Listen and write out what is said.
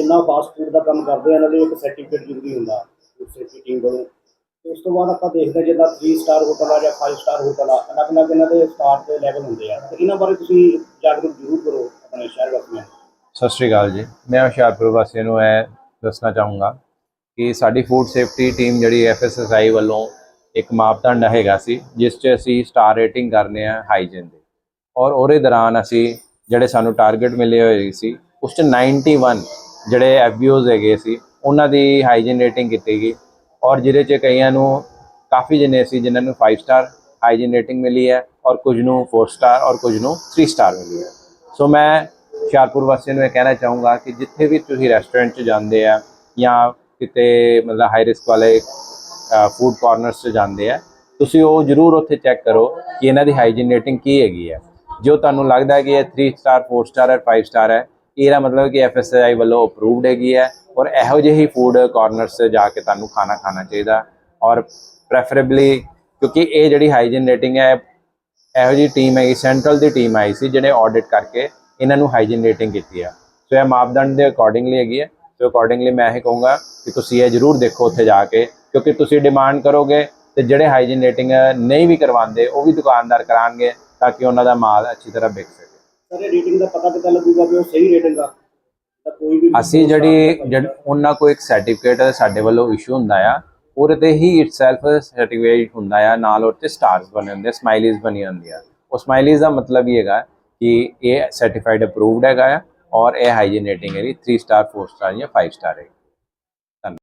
ਜਿੰਨਾ fast food ਦਾ ਕੰਮ ਕਰਦੇ ਆ, ਇਹਨਾਂ ਲਈ ਇੱਕ ਸਰਟੀਫਿਕੇਟ ਜ਼ਰੂਰੀ ਹੁੰਦਾ ਸੇਫਟੀ ਟੀਮ ਵੱਲੋਂ। ਤੇ ਉਸ ਤੋਂ ਬਾਅਦ ਆਪਾਂ ਦੇਖਦੇ ਜਿੱਦਾਂ 3 ਸਟਾਰ ਹੋਟਲ ਆ ਜਾਂ 5 ਸਟਾਰ ਹੋਟਲ ਆ, ਅਲੱਗ ਅਲੱਗ ਇਹਨਾਂ ਦੇ ਸਟਾਰ ਦੇ ਲੈਵਲ ਹੁੰਦੇ ਆ। ਤੇ ਇਹਨਾਂ ਬਾਰੇ ਤੁਸੀਂ ਜਾਗਰੂਕ ਜ਼ਰੂਰ ਕਰੋ ਆਪਣੇ ਸ਼ਹਿਰ ਵਾਸੀਆਂ ਸਤਿ ਸ਼੍ਰੀ ਅਕਾਲ ਜੀ। ਮੈਂ ਹੁਸ਼ਿਆਰਪੁਰ ਵਾਸੀਆਂ ਨੂੰ ਇਹ ਦੱਸਣਾ ਚਾਹੂੰਗਾ ਕਿ ਸਾਡੀ ਫੂਡ ਸੇਫਟੀ ਟੀਮ ਜਿਹੜੀ ਐਫਐਸਐਸਆਈ ਵੱਲੋਂ ਇੱਕ ਮਾਪਦੰਡ ਹੈਗਾ ਸੀ, ਜਿਸ 'ਚ ਅਸੀਂ ਸਟਾਰ ਰੇਟਿੰਗ ਕਰਨੇ ਆ ਹਾਈਜਨ ਦੀ। ਔਰ ਉਹਦੇ ਦੌਰਾਨ ਅਸੀਂ ਜਿਹੜੇ ਸਾਨੂੰ ਟਾਰਗੇਟ ਮਿਲੇ ਹੋਏ ਸੀ, ਉਸ 'ਚ 91 ਜਿਹੜੇ ਐਫਬੀਓਜ਼ ਹੈਗੇ ਸੀ, ਉਹਨਾਂ ਦੀ ਹਾਈਜੀਨ ਰੇਟਿੰਗ ਕੀਤੀ ਗਈ ਔਰ ਜਿਹਦੇ 'ਚ ਕਈਆਂ ਨੂੰ ਕਾਫੀ ਜਣੇ ਸੀ ਜਿਨ੍ਹਾਂ ਨੂੰ 5 ਸਟਾਰ ਹਾਈਜੀਨ ਰੇਟਿੰਗ ਮਿਲੀ ਹੈ ਔਰ ਕੁਝ ਨੂੰ 4 ਸਟਾਰ ਔਰ ਕੁਝ ਨੂੰ 3 ਸਟਾਰ ਮਿਲੀ ਹੈ। ਸੋ ਮੈਂ ਹੁਸ਼ਿਆਰਪੁਰ ਵਾਸੀਆਂ ਨੂੰ ਇਹ ਕਹਿਣਾ ਚਾਹੂੰਗਾ ਕਿ ਜਿੱਥੇ ਵੀ ਤੁਸੀਂ ਰੈਸਟੋਰੈਂਟ 'ਚ ਜਾਂਦੇ ਆ ਜਾਂ ਕਿਤੇ ਮਤਲਬ ਹਾਈ ਰਿਸਕ ਵਾਲੇ ਫੂਡ ਕਾਰਨਰਸ 'ਚ ਜਾਂਦੇ ਆ, ਤੁਸੀਂ ਉਹ ਜ਼ਰੂਰ ਉੱਥੇ ਚੈੱਕ ਕਰੋ ਕਿ ਇਹਨਾਂ ਦੀ ਹਾਈਜੀਨ ਰੇਟਿੰਗ ਕੀ ਹੈਗੀ ਹੈ। ਜੋ ਤੁਹਾਨੂੰ ਲੱਗਦਾ ਹੈ ਕਿ ਇਹ 3 ਸਟਾਰ 4 ਸਟਾਰ ਹੈ 5 ਸਟਾਰ ਹੈ ਇਹਦਾ ਮਤਲਬ ਕਿ ਐਫਐਸਆਈ ਵੱਲੋਂ ਅਪਰੂਵਡ ਹੈਗੀ ਹੈ ਔਰ ਇਹੋ ਜਿਹੇ ਹੀ ਫੂਡ ਕਾਰਨਰਸ ਜਾ ਕੇ ਤੁਹਾਨੂੰ ਖਾਣਾ ਖਾਣਾ ਚਾਹੀਦਾ ਔਰ ਪ੍ਰੈਫਰੇਬਲੀ ਕਿਉਂਕਿ ਇਹ ਜਿਹੜੀ ਹਾਈਜੀਨ ਰੇਟਿੰਗ ਹੈ, ਇਹੋ ਜਿਹੀ ਟੀਮ ਹੈਗੀ ਸੈਂਟਰਲ ਦੀ ਟੀਮ ਆਈ ਸੀ ਜਿਹੜੇ ਆਡਿਟ ਕਰਕੇ ਇਹਨਾਂ ਨੂੰ ਹਾਈਜੀਨ ਰੇਟਿੰਗ ਕੀਤੀ ਆ। ਸੋ ਇਹ ਮਾਪਦੰਡ ਦੇ ਅਕੋਰਡਿੰਗਲੀ ਹੈਗੀ ਹੈ। ਸੋ ਅਕੋਰਡਿੰਗਲੀ ਮੈਂ ਇਹ ਕਹੂੰਗਾ ਕਿ ਤੁਸੀਂ ਇਹ ਜ਼ਰੂਰ ਦੇਖੋ ਉੱਥੇ ਜਾ ਕੇ, ਕਿਉਂਕਿ ਤੁਸੀਂ ਡਿਮਾਂਡ ਕਰੋਗੇ ਤੇ ਜਿਹੜੇ ਹਾਈਜੀਨ ਰੇਟਿੰਗ ਨਹੀਂ ਵੀ ਕਰਵਾਉਂਦੇ, ਉਹ ਵੀ ਦੁਕਾਨਦਾਰ ਕਰਾਉਣਗੇ ਤਾਂ ਕਿ ਉਹਨਾਂ ਦਾ ਮਾਲ ਅੱਛੀ ਤਰ੍ਹਾਂ ਵਿਕ ਸਕੇ। ਸਰ ਰੇਟਿੰਗ ਦਾ ਪਤਾ ਕਿੱਦਾਂ ਲੱਗੂਗਾ ਵੀ ਉਹ ਸਹੀ ਰੇਟਿੰਗ ਆ? ਤਾਂ ਕੋਈ ਵੀ ਅਸੀਂ ਜਿਹੜੀ ਜਦ ਉਹਨਾਂ ਕੋਲ ਇੱਕ ਸਰਟੀਫਿਕੇਟ ਸਾਡੇ ਵੱਲੋਂ ਇਸ਼ੂ ਹੁੰਦਾ ਆ। ਉਹਦੇ ਤੇ ਹੀ ਇਟਸੈਲਫ ਸਰਟੀਫਿਕੇਟ ਹੁੰਦਾ ਆ ਨਾਲ ਉਹਤੇ ਸਟਾਰਸ ਬਣੇ ਹੁੰਦੇ ਸਮਾਈਲੀਜ਼ ਬਣੀ ਹੁੰਦੀ ਆ। ਉਹ ਸਮਾਈਲੀਜ਼ ਦਾ ਮਤਲਬ ਇਹ ਹੈਗਾ ਕਿ ਇਹ ਸਰਟੀਫਾਈਡ ਅਪਰੂਵਡ ਹੈਗਾ ਆ ਔਰ ਇਹ ਹਾਈਜੀਨ ਰੇਟਿੰਗ ਹੈ 3 ਸਟਾਰ 4 ਸਟਾਰ ਜਾਂ 5 ਸਟਾਰ ਹੈ।